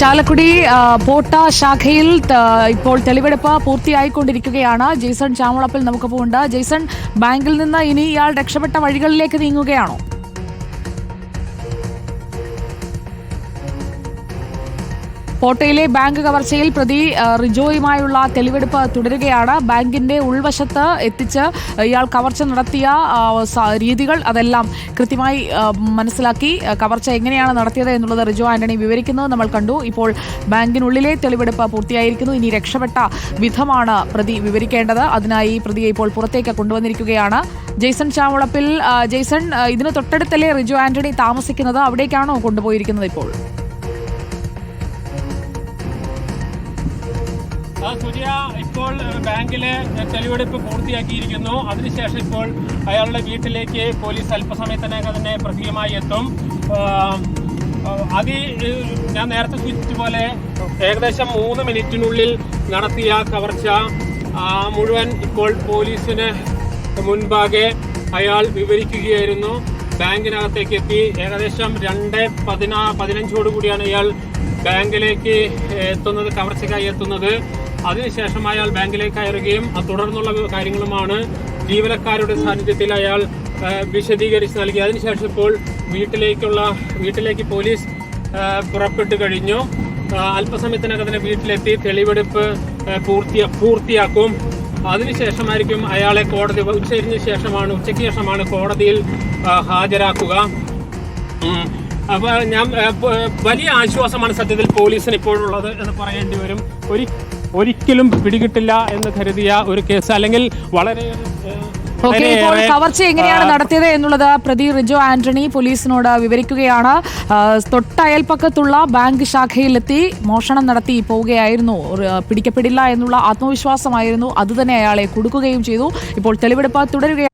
ചാലക്കുടി പോട്ട ശാഖയിൽ ഇപ്പോൾ തെളിവെടുപ്പ് പൂർത്തിയായിക്കൊണ്ടിരിക്കുകയാണ്. ജെയ്സൺ ചാമുളപ്പിൽ നമുക്കൊപ്പം ഉണ്ട് ജെയ്സൺ ബാങ്കിൽ നിന്ന് ഇനി ഇയാൾ രക്ഷപ്പെട്ട വഴികളിലേക്ക് നീങ്ങുകയാണോ? പോട്ടയിലെ ബാങ്ക് കവർച്ചയിൽ പ്രതി റിജോയുമായുള്ള തെളിവെടുപ്പ് തുടരുകയാണ്. ബാങ്കിന്റെ ഉൾവശത്ത് എത്തിച്ച് ഇയാൾ കവർച്ച നടത്തിയ രീതികൾ അതെല്ലാം കൃത്യമായി മനസ്സിലാക്കി. കവർച്ച എങ്ങനെയാണ് നടത്തിയത് എന്നുള്ളത് റിജോ ആന്റണി വിവരിക്കുന്നത് നമ്മൾ കണ്ടു. ഇപ്പോൾ ബാങ്കിനുള്ളിലെ തെളിവെടുപ്പ് പൂർത്തിയായിരിക്കുന്നു. ഇനി രക്ഷപ്പെട്ട വിധമാണ് പ്രതി വിവരിക്കേണ്ടത്. അതിനായി പ്രതിയെ ഇപ്പോൾ പുറത്തേക്ക് കൊണ്ടുവന്നിരിക്കുകയാണ്. ജെയ്സൺ ചാമുളപ്പിൽ ജെയ്സൺ ഇതിന് തൊട്ടടുത്തല്ലേ റിജോ ആന്റണി താമസിക്കുന്നത്? അവിടേക്കാണോ കൊണ്ടുപോയിരിക്കുന്നത് ഇപ്പോൾ? സുജിയ ഇപ്പോൾ ബാങ്കിലെ തെളിവെടുപ്പ് പൂർത്തിയാക്കിയിരിക്കുന്നു. അതിനുശേഷം ഇപ്പോൾ അയാളുടെ വീട്ടിലേക്ക് പോലീസ് അല്പസമയത്തിനകം തന്നെ പ്രതിയുമായി എത്തും. അതി ഞാൻ നേരത്തെ സൂചിപ്പിച്ച പോലെ ഏകദേശം മൂന്ന് മിനിറ്റിനുള്ളിൽ നടത്തിയ കവർച്ച മുഴുവൻ ഇപ്പോൾ പോലീസിന് മുൻപാകെ അയാൾ വിവരിക്കുകയായിരുന്നു. ബാങ്കിനകത്തേക്ക് എത്തി. ഏകദേശം രണ്ട് പതിനാ പതിനഞ്ചോടുകൂടിയാണ് ഇയാൾ ബാങ്കിലേക്ക് എത്തുന്നത് കവർച്ചയ്ക്കായി എത്തുന്നത്. അതിനുശേഷം അയാൾ ബാങ്കിലേക്ക് കയറുകയും തുടർന്നുള്ള കാര്യങ്ങളുമാണ് ജീവനക്കാരുടെ സാന്നിധ്യത്തിൽ അയാൾ വിശദീകരിച്ച് നൽകി. അതിനുശേഷം ഇപ്പോൾ വീട്ടിലേക്കുള്ള വീട്ടിലേക്ക് പോലീസ് പുറപ്പെട്ടു കഴിഞ്ഞു. അല്പസമയത്തിനകം തന്നെ വീട്ടിലെത്തി തെളിവെടുപ്പ് പൂർത്തിയ പൂർത്തിയാക്കും. അതിനുശേഷമായിരിക്കും അയാളെ കോടതി ഉച്ചതിരിഞ്ഞ ശേഷമാണ് ഉച്ചയ്ക്ക് ശേഷമാണ് കോടതിയിൽ ഹാജരാക്കുക. അപ്പോൾ ഞാൻ വലിയ ആശ്വാസമാണ് സത്യത്തിൽ പോലീസിന് ഇപ്പോഴുള്ളത് എന്ന് പറയേണ്ടി വരും. ഒരു ഒരിക്കലും പിടികിട്ടില്ല എന്ന് കരുതിയ ഒരു കേസ് അല്ലെങ്കിൽ വളരെ ഓക്കെ ഇപ്പോൾ കവർച്ച എങ്ങനെയാണ് നടത്തിയത് എന്നുള്ളത് പ്രതി റിജോ ആന്റണി പോലീസിനോട് വിവരിക്കുകയാണ്. തൊട്ടയൽപ്പക്കത്തുള്ള ബാങ്ക് ശാഖയിലെത്തി മോഷണം നടത്തി പോവുകയായിരുന്നു. പിടിക്കപ്പെടില്ല എന്നുള്ള ആത്മവിശ്വാസമായിരുന്നു. അതുതന്നെ അയാളെ കൊടുക്കുകയും ചെയ്തു. ഇപ്പോൾ തെളിവെടുപ്പ് തുടരുകയാണ്.